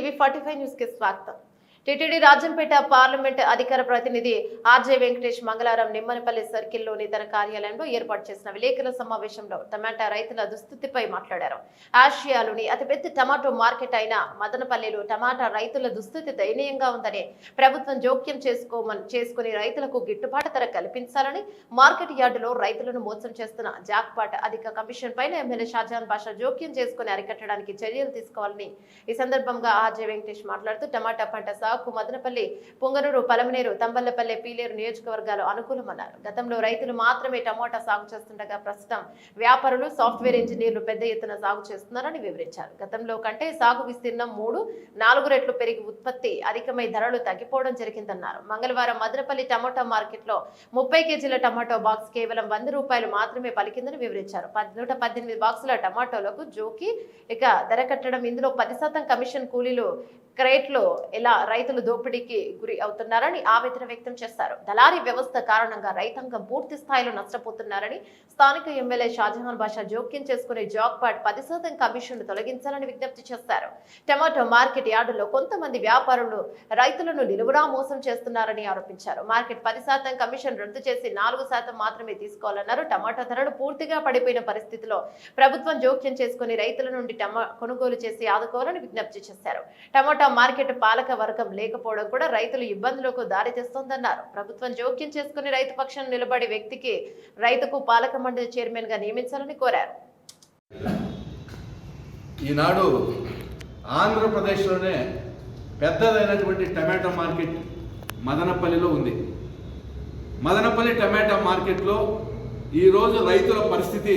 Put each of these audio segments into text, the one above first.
TV forty five news కి స్వాగతం TTD Rajampet parliament అధికార ప్రతినిధి ఆర్జే వెంకటేష్ మంగళవారం నిమ్మనపల్లి సర్కిల్లోని తన కార్యాలయంలో ఏర్పాటు చేసిన విలేకరుల సమావేశంలో టమాటా రైతుల దుస్థితిపై మాట్లాడారు. ఆసియాలోని అతిపెద్ద టమాటో మార్కెట్ అయిన మదనపల్లిలో టమాటా రైతుల దుస్థితి దయనీయంగా ఉందని ప్రభుత్వం జోక్యం చేసుకోమని చేసుకుని రైతులకు గిట్టుబాటు ధర కల్పించాలని మార్కెట్ యార్డులో రైతులను మోసం చేస్తున్న జాక్పాట్ అధిక కమిషన్ పైన ఎమ్మెల్యే షాజాన్ బాషా జోక్యం చేసుకుని అరికట్టడానికి చర్యలు తీసుకోవాలని ఈ సందర్భంగా ఆర్జే వెంకటేష్ మాట్లాడుతూ టమాటా పంట సాగు మదనపల్లి పొంగనూరు పలమనేరు తంబల్లపల్లి పీలేరు నియోజకవర్గాలు అనుకూలమన్నారు. గతంలో రైతులు మాత్రమే టమాటా సాగు చేస్తుండగా ప్రస్తుతం వ్యాపారులు సాఫ్ట్వేర్ ఇంజనీర్లు పెద్ద ఎత్తున సాగు చేస్తున్నారని వివరించారు. గతంలో కంటే సాగు విస్తీర్ణం మూడు నాలుగు రెట్లు పెరిగి ఉత్పత్తి అధికమై ధరలు తగ్గిపోవడం జరిగిందన్నారు. మంగళవారం మదనపల్లి టమాటో మార్కెట్లో ముప్పై కేజీల టమాటో బాక్స్ కేవలం వంద రూపాయలు మాత్రమే పలికిందని వివరించారు. పద్- నూట పద్దెనిమిది బాక్సుల టమాటోలకు జోకి ఇక ధర కట్టడం ఇందులో పది శాతం కమిషన్ కూలీలు క్రేట్లో ఎలా రైతులు దోపిడీకి గురి అవుతున్నారని ఆవేదన వ్యక్తం చేశారు దళారీ వ్యవస్థ కారణంగా రైతాంగం పూర్తి స్థాయిలో నష్టపోతున్నారని స్థానిక ఎమ్మెల్యే షాజహాన్ బాషా జోక్యం చేసుకునే జాక్పాట్ పది శాతం కమిషన్ తొలగించాలని విజ్ఞప్తి చేశారు. టమాటో మార్కెట్ యార్డులో కొంతమంది వ్యాపారులు రైతులను నిలువురా మోసం చేస్తున్నారని ఆరోపించారు. మార్కెట్ పది శాతం కమిషన్ రద్దు చేసి నాలుగు శాతం మాత్రమే తీసుకోవాలన్నారు. టమాటా ధరలు పూర్తిగా పడిపోయిన పరిస్థితిలో ప్రభుత్వం జోక్యం చేసుకుని రైతుల నుండి టమా కొనుగోలు చేసి ఆదుకోవాలని విజ్ఞప్తి చేశారు. టమాటా మార్కెట్ పాలక వర్గం లేకపోవడం కూడా రైతులు ఇబ్బందులకు దారితీస్తోందన్నారు ప్రభుత్వం జోక్యం చేసుకుని రైతు పక్షం నిలబడే వ్యక్తికి రైతుకు పాలక మండలి చైర్మన్గా నియమించాలని కోరారు. ఈనాడు ఆంధ్రప్రదేశ్లోనే పెద్దదైనటువంటి టమాటా మార్కెట్ మదనపల్లిలో ఉంది. మదనపల్లి టమాటా మార్కెట్లో ఈరోజు రైతుల పరిస్థితి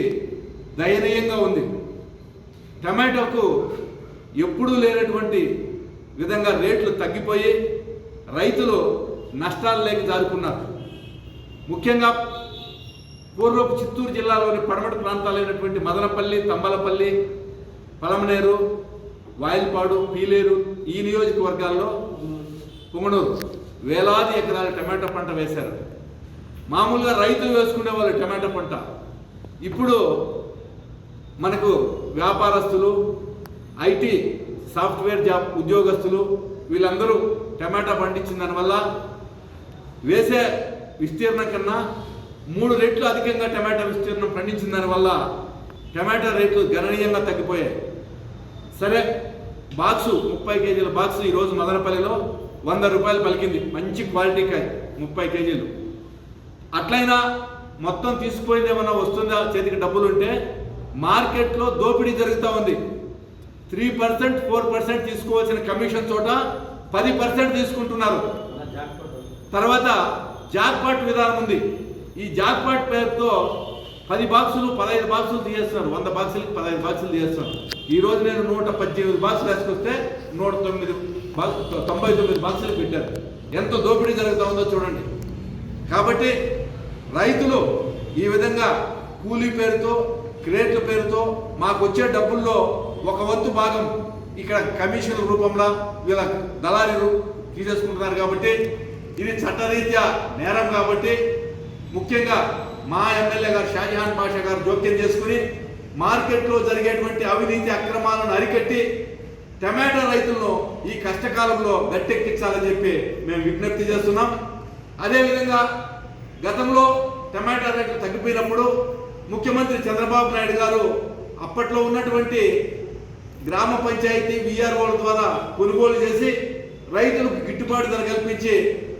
దయనీయంగా ఉంది. టమాటోకు ఎప్పుడూ లేనటువంటి విధంగా రేట్లు తగ్గిపోయి రైతులు నష్టాల్లోకి జారుకున్నారు. ముఖ్యంగా పూర్వపు చిత్తూరు జిల్లాలోని పడమటి ప్రాంతాలైనటువంటి మదనపల్లి తంబలపల్లి పలమనేరు వాయిల్పాడు పీలేరు ఈ నియోజకవర్గాల్లో పుంగనూరు వేలాది ఎకరాల టమాటా పంట వేశారు. మామూలుగా రైతులు వేసుకునే వాళ్ళు టమాటా పంట. ఇప్పుడు మనకు వ్యాపారస్తులు ఐటీ సాఫ్ట్వేర్ జాబ్ ఉద్యోగస్తులు వీళ్ళందరూ టమాటా పండించిన దానివల్ల వేసే విస్తీర్ణం కన్నా మూడు రెట్లు అధికంగా టమాటా విస్తీర్ణం పండించిన దానివల్ల టమాటా రేట్లు గణనీయంగా తగ్గిపోయాయి. సరే బాక్సు ముప్పై కేజీల బాక్సు ఈరోజు మదనపల్లిలో వంద రూపాయలు పలికింది. మంచి క్వాలిటీ కాయ ముప్పై కేజీలు. అట్లయినా మొత్తం తీసుకుపోయింది ఏమన్నా వస్తుందా? చేతికి డబ్బులు ఉంటే మార్కెట్లో దోపిడీ జరుగుతూ ఉంది. త్రీ పర్సెంట్ ఫోర్ పర్సెంట్ తీసుకోవాల్సిన కమిషన్ చోట పది పర్సెంట్ తీసుకుంటున్నారు. తర్వాత జాక్పాట్ విధానం ఉంది. ఈ జాక్పాట్ పేరుతో పది బాక్సులు పదహైదు బాక్సులు తీసేస్తున్నారు. వంద బాక్సులకి పదహైదు బాక్సులు తీసేస్తున్నారు. ఈ రోజు నేను నూట పద్దెనిమిది బాక్సులు వేసుకొస్తే నూట తొమ్మిది బాక్స్ తొంభై తొమ్మిది బాక్సులు పెట్టారు. ఎంత దోపిడీ జరుగుతూ ఉందో చూడండి. కాబట్టి రైతులు ఈ విధంగా కూలీ పేరుతో క్రేట్ల పేరుతో మాకు వచ్చే డబ్బుల్లో ఒక వంతు భాగం ఇక్కడ కమిషన్ రూపంలో వీళ్ళ దళారీలు తీసేసుకుంటున్నారు కాబట్టి ఇది చట్టరీత్యా నేరం కాబట్టి ముఖ్యంగా మా ఎమ్మెల్యే గారు షాజహాన్ పాషా గారు జోక్యం చేసుకుని మార్కెట్లో జరిగేటువంటి అవినీతి అక్రమాలను అరికట్టి టమాటా రైతులను ఈ కష్టకాలంలో గట్టెక్కించాలని చెప్పి మేము విజ్ఞప్తి చేస్తున్నాం. అదేవిధంగా గతంలో టమాటా రేట్లు తగ్గిపోయినప్పుడు ముఖ్యమంత్రి చంద్రబాబు నాయుడు గారు అప్పట్లో ఉన్నటువంటి గ్రామ పంచాయతీ విఆర్ఓల ద్వారా కొనుగోలు చేసి రైతులకు గిట్టుబాటు ధర కల్పించి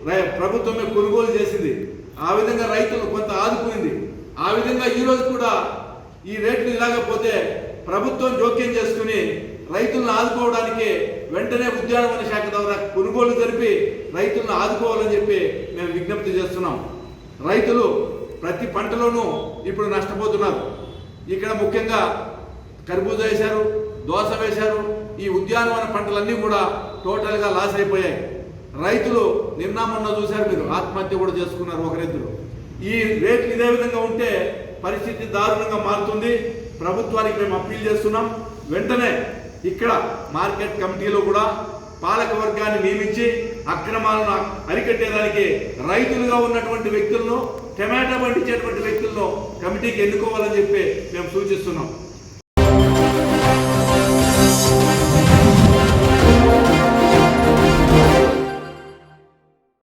రై- ప్రభుత్వమే కొనుగోలు చేసింది. ఆ విధంగా రైతులు కొంత ఆదుకుంది ఆ విధంగా ఈరోజు కూడా ఈ రేట్లు ఇలాగపోతే ప్రభుత్వం జోక్యం చేసుకుని రైతులను ఆదుకోవడానికి వెంటనే ఉద్యానవన శాఖ ద్వారా కొనుగోలు జరిపి రైతులను ఆదుకోవాలని చెప్పి మేము విజ్ఞప్తి చేస్తున్నాం. రైతులు ప్రతి పంటలోనూ ఇప్పుడు నష్టపోతున్నారు. ఇక్కడ ముఖ్యంగా కర్బూజా వేశారు దోస వేశారు ఈ ఉద్యానవన పంటలన్నీ కూడా టోటల్గా లాస్ అయిపోయాయి. రైతులు నిన్న మొన్న చూశారు మీరు ఆత్మహత్య కూడా చేసుకున్నారు ఒకరిద్దరు ఈ రేట్లు ఇదే విధంగా ఉంటే పరిస్థితి దారుణంగా మారుతుంది. ప్రభుత్వానికి మేము అప్పీల్ చేస్తున్నాం. వెంటనే ఇక్కడ మార్కెట్ కమిటీలో కూడా పాలక వర్గాన్ని నియమించి అక్రమాలను అరికట్టేదానికి రైతులుగా ఉన్నటువంటి వ్యక్తులను టమాటా పండించేటువంటి వ్యక్తుల్లో కమిటీకి ఎన్నుకోవాలని చెప్పి మేము సూచిస్తున్నాం.